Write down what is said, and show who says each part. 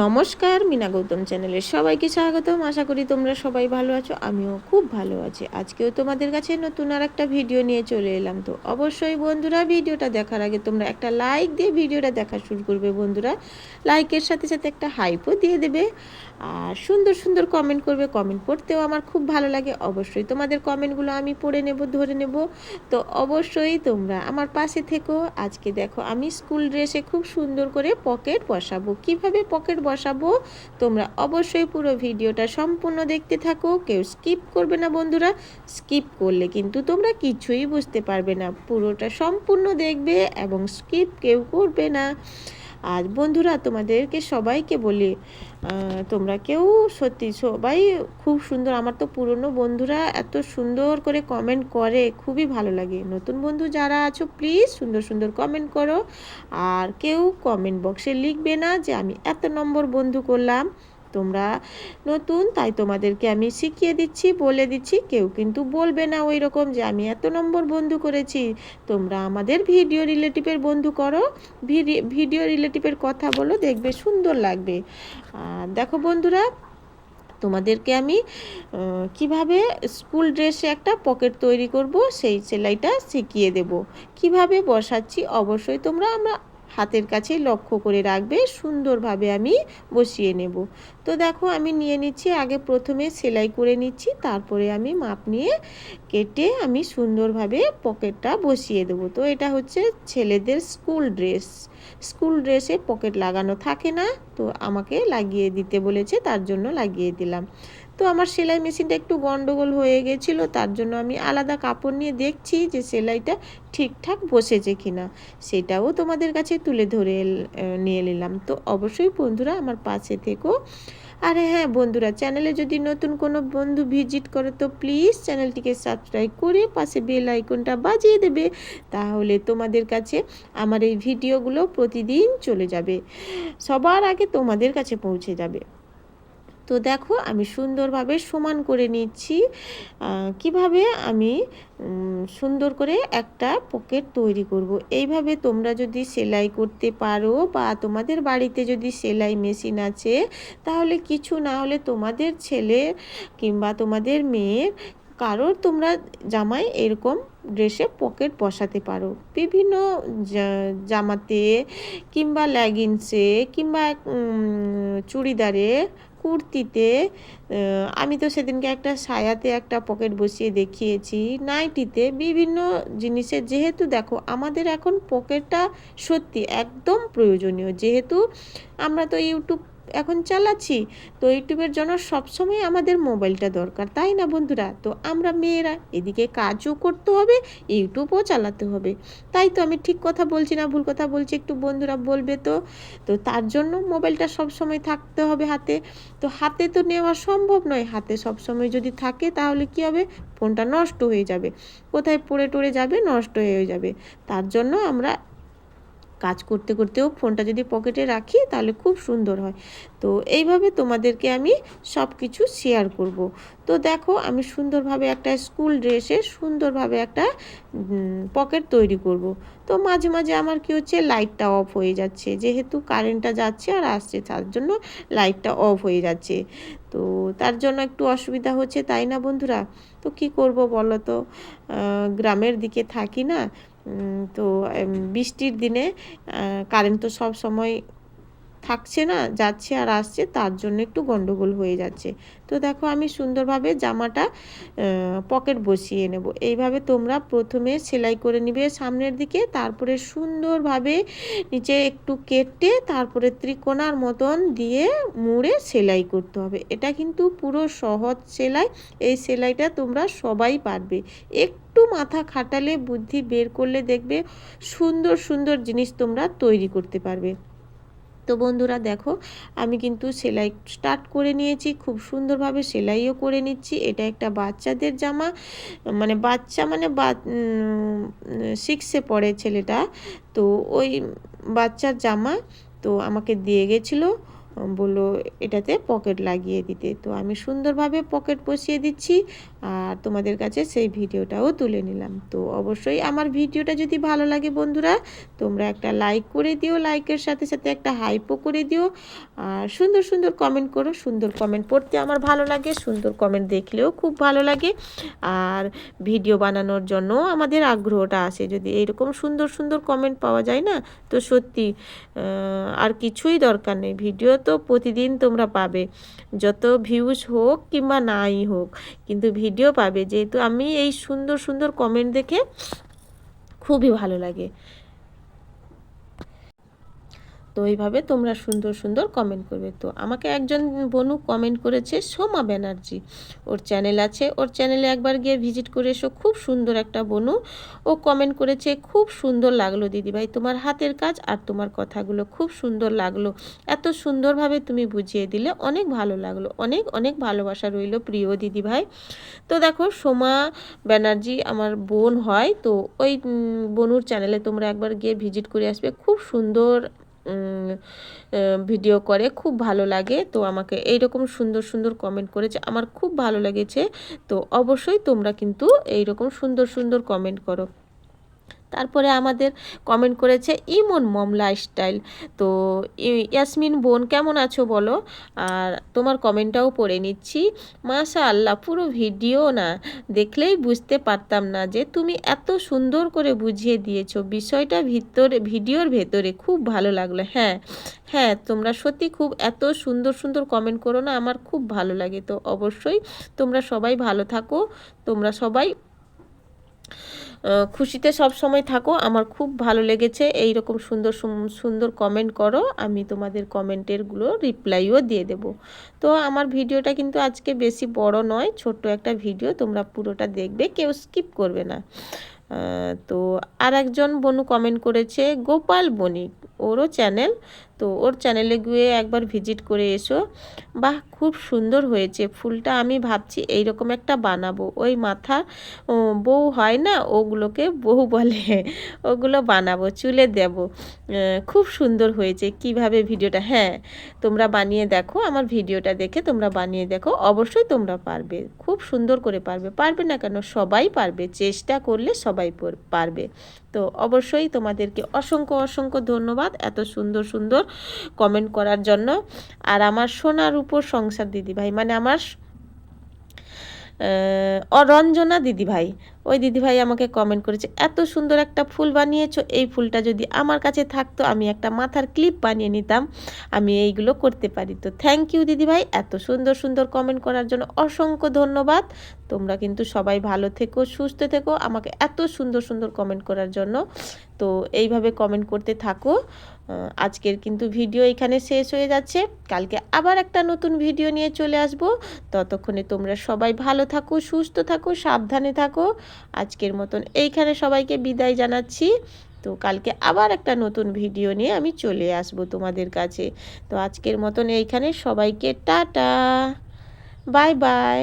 Speaker 1: নমস্কার, মিনা গৌতম চ্যানেলে সবাইকে স্বাগতম। আশা করি তোমরা সবাই ভালো আছো, আমিও খুব ভালো আছি। আজকেও তোমাদের কাছে নতুন আর একটা ভিডিও নিয়ে চলে এলাম। তো অবশ্যই বন্ধুরা, ভিডিওটা দেখার আগে তোমরা একটা লাইক দিয়ে ভিডিওটা দেখা শুরু করবে বন্ধুরা। লাইকের সাথে সাথে একটা হাইপও দিয়ে দেবে। আর সুন্দর সুন্দর কমেন্ট করবে। কমেন্ট পড়তেও আমার খুব ভালো লাগে। অবশ্যই তোমাদের কমেন্টগুলো আমি পড়ে নেব, ধরে নেব। তো অবশ্যই তোমরা আমার পাশে থেকো। আজকে দেখো, আমি স্কুল ড্রেসে খুব সুন্দর করে পকেট বসাবো। কীভাবে পকেট বসাবো। তোমরা অবশ্যই পুরো ভিডিওটা সম্পূর্ণ দেখতে থাকো। কেউ স্কিপ করবে না বন্ধুরা। স্কিপ করলে কিন্তু তোমরা কিছুই বুঝতে পারবে না। পুরোটা সম্পূর্ণ দেখবে এবং স্কিপ কেউ করবে না। আর বন্ধুরা, তোমাদেরকে সবাইকে বলি তোমরা কেউ সত্যি সবাই খুব সুন্দর। আমার তো পুরনো বন্ধুরা এত সুন্দর করে কমেন্ট করে, খুবই ভালো লাগে। নতুন বন্ধু যারা আছো প্লিজ সুন্দর সুন্দর কমেন্ট করো। আর কেউ কমেন্ট বক্সে লিখবে না যে আমি এত নম্বর বন্ধু করলাম। তোমরা নতুন, তাই তোমাদেরকে আমি শিখিয়ে দিচ্ছি, বলে দিচ্ছি। কেউ কিন্তু বলবে না ওই রকম যে আমি এত নম্বর বন্ধু করেছি। তোমরা আমাদের ভিডিও রিলেটিভের বন্ধু করো ভিডিও রিলেটিভের কথা বলো, দেখবে সুন্দর লাগবে। আর দেখো বন্ধুরা, তোমাদেরকে আমি কীভাবে স্কুল ড্রেসে একটা পকেট তৈরি করব, সেই সেলাইটা শিখিয়ে দেব। কীভাবে বসাচ্ছি, অবশ্যই তোমরা আমরা হাতের কাছে লক্ষ্য করে রাখবে, সুন্দরভাবে আমি বসিয়ে নেব। তো দেখো, আমি নিয়ে নিচ্ছি, আগে প্রথমে সেলাই করে নিচ্ছি, তারপরে আমি মাপ নিয়ে কেটে আমি সুন্দরভাবে পকেটটা বসিয়ে দেবো। তো এটা হচ্ছে ছেলেদের স্কুল ড্রেস। স্কুল ড্রেসে পকেট লাগানো থাকে না, তো আমাকে লাগিয়ে দিতে বলেছে, তার জন্য লাগিয়ে দিলাম। তো আমার সেলাই মেশিনটা একটু গন্ডগোল হয়ে গেছিল, তার জন্য আমি আলাদা কাপড় নিয়ে দেখছি যে সেলাইটা ঠিকঠাক বসেছে কিনা। সেটাও তোমাদের কাছে তুলে ধরে নিয়ে নিলাম। তো অবশ্যই বন্ধুরা আমার পাশে থেকো। আর হ্যাঁ বন্ধুরা, চ্যানেলে যদি নতুন কোনো বন্ধু ভিজিট করে তো প্লিজ চ্যানেলটিকে সাবস্ক্রাইব করে পাশে বেল আইকনটা বাজিয়ে দেবে, তাহলে তোমাদের কাছে আমার এই ভিডিওগুলো প্রতিদিন চলে যাবে। সবার আগে তোমাদের কাছে পৌঁছে যাবে। তো দেখো আমি সুন্দরভাবে সমান করে নিচ্ছি কীভাবে আমি সুন্দর করে একটা পকেট তৈরি করব। এইভাবে তোমরা যদি সেলাই করতে পারো বা তোমাদের বাড়িতে যদি সেলাই মেশিন আছে, তাহলে কিছু না হলে তোমাদের ছেলে কিংবা তোমাদের মেয়ের কারোর তোমরা জামায় এরকম ড্রেসে পকেট বসাতে পারো বিভিন্ন জামাতে কিংবা লেগিংসে কিংবা চুড়িদারে কুর্তিতে আমি তো সেদিনকে একটা সায়াতে একটা পকেট বসিয়ে দেখিয়েছি। নাইটিতে বিভিন্ন জিনিসের, যেহেতু দেখো আমাদের এখন পকেটটা সত্যি একদম প্রয়োজনীয়। যেহেতু আমরা তো ইউটিউব এখন চালাচ্ছি। তো ইউটিউবের জন্য সবসময় আমাদের মোবাইলটা দরকার, তাই না বন্ধুরা? তো আমরা মেয়েরা এদিকে কাজও করতে হবে, ইউটিউবও চালাতে হবে। তাই তো আমি ঠিক কথা বলছি না, ভুল কথা বলছি, একটু বন্ধুরা বলবে তো? তো তার জন্য মোবাইলটা সবসময় থাকতে হবে হাতে। তো হাতে তো নেওয়া সম্ভব নয়, হাতে সবসময় যদি থাকে তাহলে কি হবে? ফোনটা নষ্ট হয়ে যাবে। কোথায় পড়ে টড়ে যাবে, নষ্ট হয়ে যাবে। তার জন্য আমরা কাজ করতে করতেও ফোনটা যদি পকেটে রাখি, তাহলে খুব সুন্দর হয়। তো এইভাবে তোমাদেরকে আমি সব কিছু শেয়ার করব। তো দেখো, আমি সুন্দরভাবে একটা স্কুল ড্রেসে সুন্দরভাবে একটা পকেট তৈরি করব। তো মাঝে মাঝে আমার কি হচ্ছে লাইটটা অফ হয়ে যাচ্ছে। যেহেতু কারেন্টটা যাচ্ছে আর আসছে, তার জন্য লাইটটা অফ হয়ে যাচ্ছে। তো তার জন্য একটু অসুবিধা হচ্ছে, তাই না বন্ধুরা? তো কি করব বলো তো? গ্রামের দিকে থাকি না তো বৃষ্টির দিনে কারেন্ট তো সব সময় থাকছে না, যাচ্ছে আর আসছে, তার জন্য একটু গন্ডগোল হয়ে যাচ্ছে। তো দেখো আমি সুন্দরভাবে জামাটা পকেট বসিয়ে নেব। এইভাবে তোমরা প্রথমে সেলাই করে নিবে সামনের দিকে, তারপরে সুন্দরভাবে নিচে একটু কেটে তারপরে ত্রিকোণার মতন দিয়ে মুড়ে সেলাই করতে হবে। এটা কিন্তু পুরো সহজ সেলাই, এই সেলাইটা তোমরা সবাই পারবে। একটু মাথা খাটালে বুদ্ধি বের করলে দেখবে সুন্দর সুন্দর জিনিস তোমরা তৈরি করতে পারবে। তো বন্ধুরা দেখো, আমি কিন্তু সেলাই স্টার্ট করে নিয়েছি, খুব সুন্দরভাবে সেলাইও করে নিচ্ছি। এটা একটা বাচ্চাদের জামা মানে বাচ্চা মানে সিক্সে পড়ে ছেলেটা। তো ওই বাচ্চার জামা তো আমাকে দিয়ে গেছিল। বলল, এটাতে পকেট লাগিয়ে দিতে। তো আমি সুন্দরভাবে পকেট বসিয়ে দিচ্ছি আর তোমাদের কাছে সেই ভিডিওটাও তুলে নিলাম। তো অবশ্যই আমার ভিডিওটা যদি ভালো লাগে বন্ধুরা, তোমরা একটা লাইক করে দিও লাইকের সাথে সাথে একটা হাইপও করে দিও। আর সুন্দর সুন্দর কমেন্ট করো, সুন্দর কমেন্ট পড়তে আমার ভালো লাগে, সুন্দর কমেন্ট দেখলেও খুব ভালো লাগে। আর ভিডিও বানানোর জন্য আমাদের আগ্রহটা আসে। যদি এইরকম সুন্দর সুন্দর কমেন্ট পাওয়া যায় না, তো সত্যি আর কিছুই দরকার নেই। ভিডিও তো প্রতিদিন তোমরা পাবে। যত ভিউজ হোক কিংবা নাই হোক, কিন্তু ভিডিও পাবে। যেহেতু আমি এই সুন্দর সুন্দর কমেন্ট দেখে খুবই ভালো লাগে। তো এইভাবে তোমরা সুন্দর সুন্দর কমেন্ট করবে। তো আমাকে একজন বনু কমেন্ট করেছে, সোমা ব্যানার্জি। ওর চ্যানেল আছে। ওর চ্যানেলে একবার গিয়ে ভিজিট করে এসো। খুব সুন্দর একটা বনু। ও কমেন্ট করেছে, খুব সুন্দর লাগল দিদিভাই। তোমার হাতের কাজ আর তোমার কথাগুলো খুব সুন্দর লাগল। এত সুন্দরভাবে তুমি বুঝিয়ে দিলে অনেক ভালো লাগল। অনেক অনেক ভালোবাসা রইল প্রিয় দিদিভাই। তো দেখো, সোমা ব্যানার্জি আমার বোন হয়। তো ওই বনুর চ্যানেলে তোমরা একবার গিয়ে ভিজিট করে আসবে। খুব সুন্দর ভিডিও করে, খুব ভালো লাগে। তো আমাকে এইরকম সুন্দর সুন্দর কমেন্ট করেছে। আমার খুব ভালো লেগেছে। তো অবশ্যই তোমরা কিন্তু এইরকম সুন্দর সুন্দর কমেন্ট করো। তারপরে আমাদের কমেন্ট করেছে ইমন মম লাইফস্টাইল তো ইয়াসমিন বোন, কেমন আছো বলো? আর তোমার কমেন্টটাও পড়ে নিচ্ছি। মাশা আল্লাহ পুরো ভিডিও না দেখলেই বুঝতে পারতাম না যে তুমি এত সুন্দর করে বুঝিয়ে দিয়েছ। বিষয়টা ভিতরে, ভিডিওর ভেতরে খুব ভালো লাগল। হ্যাঁ হ্যাঁ তোমরা সত্যি খুব এত সুন্দর সুন্দর কমেন্ট করো না, আমার খুব ভালো লাগে। তো অবশ্যই তোমরা সবাই ভালো থাকো। তোমরা সবাই খুশিতে সব সময় থাকো। আমার খুব ভালো লেগেছে। এই রকম সুন্দর সুন্দর কমেন্ট করো। আমি তোমাদের কমেন্টেরগুলো রিপ্লাইও দিয়ে দেব। তো আমার ভিডিওটা কিন্তু আজকে বেশি বড় নয়, ছোট্ট একটা ভিডিও তোমরা পুরোটা দেখবে, কেউ স্কিপ করবে না। তো আর একজন বনু কমেন্ট করেছে, গোপাল বণিক ওরও চ্যানেল। তো ওর চ্যানেলে গিয়ে একবার ভিজিট করে এসো। বাহ, খুব সুন্দর হয়েছে। ফুলটা আমি ভাবছি এই রকম একটা বানাবো। ওই মাথা বউ হয় না, ওগুলোকে বউ বলে। ওগুলো বানাবো, চুলে দেব। খুব সুন্দর হয়েছে। কীভাবে ভিডিওটা হ্যাঁ তোমরা বানিয়ে দেখো। আমার ভিডিওটা দেখে তোমরা বানিয়ে দেখো। অবশ্যই তোমরা পারবে। খুব সুন্দর করে পারবে। পারবে না কেন? সবাই পারবে। চেষ্টা করলে সবাই পারবে। তো অবশ্যই তোমাদেরকে অসংখ্য অসংখ্য ধন্যবাদ। এত সুন্দর সুন্দর কমেন্ট করার জন্য। আর আমার সোনার উপর সংসার দিদিভাই মানে আমার অরঞ্জনা দিদিভাই ওই দিদিভাই আমাকে কমেন্ট করেছে, এত সুন্দর একটা ফুল বানিয়েছো, এই ফুলটা যদি আমার কাছে থাকতো, আমি একটা মাথার ক্লিপ বানিয়ে নিতাম, আমি এইগুলো করতে পারি। তো থ্যাংক ইউ দিদিভাই এত সুন্দর সুন্দর কমেন্ট করার জন্য অসংখ্য ধন্যবাদ। তোমরা কিন্তু সবাই ভালো থেকো, সুস্থ থেকো, আমাকে এত সুন্দর সুন্দর কমেন্ট করার জন্য। তো এইভাবে কমেন্ট করতে থাকো। আজকের কিন্তু ভিডিও এখানে শেষ হয়ে যাচ্ছে। কালকে আবার একটা নতুন ভিডিও নিয়ে চলে আসব। ততক্ষণে তোমরা সবাই ভালো থাকো, সুস্থ থাকো, সাবধানে থাকো। আজকের মতন এইখানে সবাইকে বিদায় জানাচ্ছি। তো কালকে আবার একটা নতুন ভিডিও নিয়ে আমি চলে আসব তোমাদের কাছে। তো আজকের মতন এইখানে সবাইকে টাটা। Bye bye.